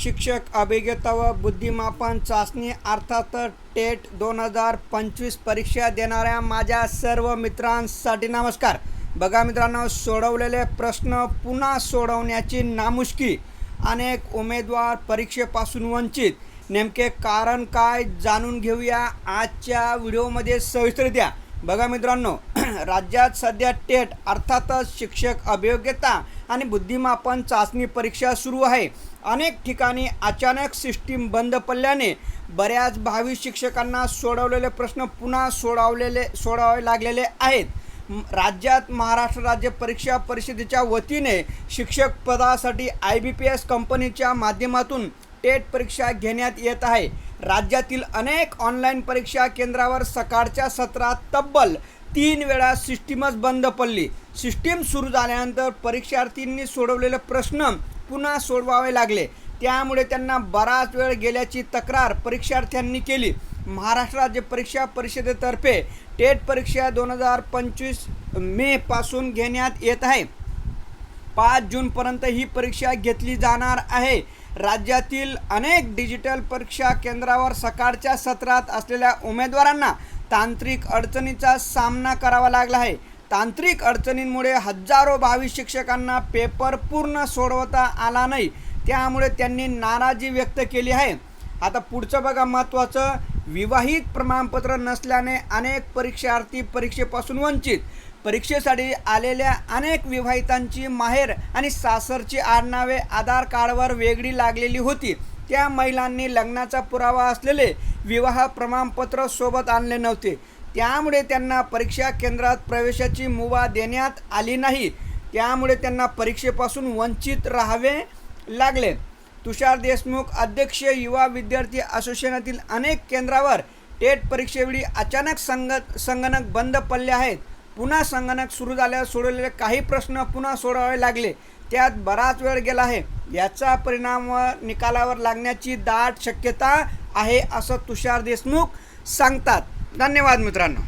शिक्षक अभिज्ञता व बुद्धिमापन चाचणी अर्थात टेट दोन हजार पंचवीस परीक्षा देणाऱ्या माझ्या सर्व मित्रांसाठी नमस्कार. बघा मित्रांनो सोडवलेले प्रश्न पुन्हा सोडवण्याची नामुष्की. अनेक उमेदवार परीक्षेपासून वंचित. नेमके कारण काय जाणून घेऊया आजच्या व्हिडिओमध्ये सविस्तररित्या बघा मित्रांनो राज्यात सध्या टेट अर्थातच शिक्षक अभियोग्यता आणि बुद्धिमापन चाचणी परीक्षा सुरू आहे. अनेक ठिकाणी अचानक सिस्टीम बंद पडल्याने बऱ्याच भावी शिक्षकांना सोडवलेले प्रश्न पुन्हा सोडवलेले सोडावे लागलेले आहेत. राज्यात महाराष्ट्र राज्य परीक्षा परिषदेच्या वतीने शिक्षक पदासाठी आय बी पी एस कंपनीच्या माध्यमातून टेट परीक्षा घेण्यात येत आहे. राज्यातील अनेक ऑनलाईन परीक्षा केंद्रावर सकाळच्या सत्रात तब्बल तीन वेळा सिस्टीमच बंद पडली. सिस्टीम सुरू झाल्यानंतर परीक्षार्थींनी सोडवलेले प्रश्न पुन्हा सोडवावे लागले. त्यामुळे त्यांना बराच वेळ गेल्याची तक्रार परीक्षार्थ्यांनी केली. महाराष्ट्र राज्य परीक्षा परिषदेतर्फे टेट परीक्षा दोन हजार पंचवीस मेपासून घेण्यात येत आहे. पाच जूनपर्यंत ही परीक्षा घेतली जाणार आहे. राज्यातील अनेक डिजिटल परीक्षा केंद्रावर सकाळच्या सत्रात असलेल्या उमेदवारांना तांत्रिक अडचणीचा सामना करावा लागला आहे. तांत्रिक अडचणींमुळे हजारो बावीस शिक्षकांना पेपर पूर्ण सोडवता आला नाही. त्यामुळे त्यांनी नाराजी व्यक्त केली आहे. आता पुढचं बघा महत्त्वाचं. विवाहित प्रमाणपत्र नसल्याने अनेक परीक्षार्थी परीक्षेपासून वंचित. परीक्षेसाठी आलेल्या अनेक विवाहितांची माहेर आणि सासरची आडनावे आधार कार्डवर वेगळी लागलेली होती. त्या महिलांनी लग्नाचा पुरावा असलेले विवाह प्रमाणपत्र सोबत आणले नव्हते. त्यामुळे त्यांना परीक्षा केंद्रात प्रवेशाची मुभा देण्यात आली नाही. त्यामुळे त्यांना परीक्षेपासून वंचित राहावे लागले. तुषार देशमुख अध्यक्ष युवा विद्यार्थी असोसिएशनातील अनेक केंद्रावर टेट परीक्षेवेळी अचानक संग संगणक बंद पडले आहेत. पुन्हा संगणक सुरू झाल्यावर सोडवलेले काही प्रश्न पुन्हा सोडवावे लागले. त्यात बराच वेळ गेला आहे. याचा परिणाम निकालावर लागण्याची दाट शक्यता आहे असं तुषार देशमुख सांगतात. धन्यवाद मित्रांनो.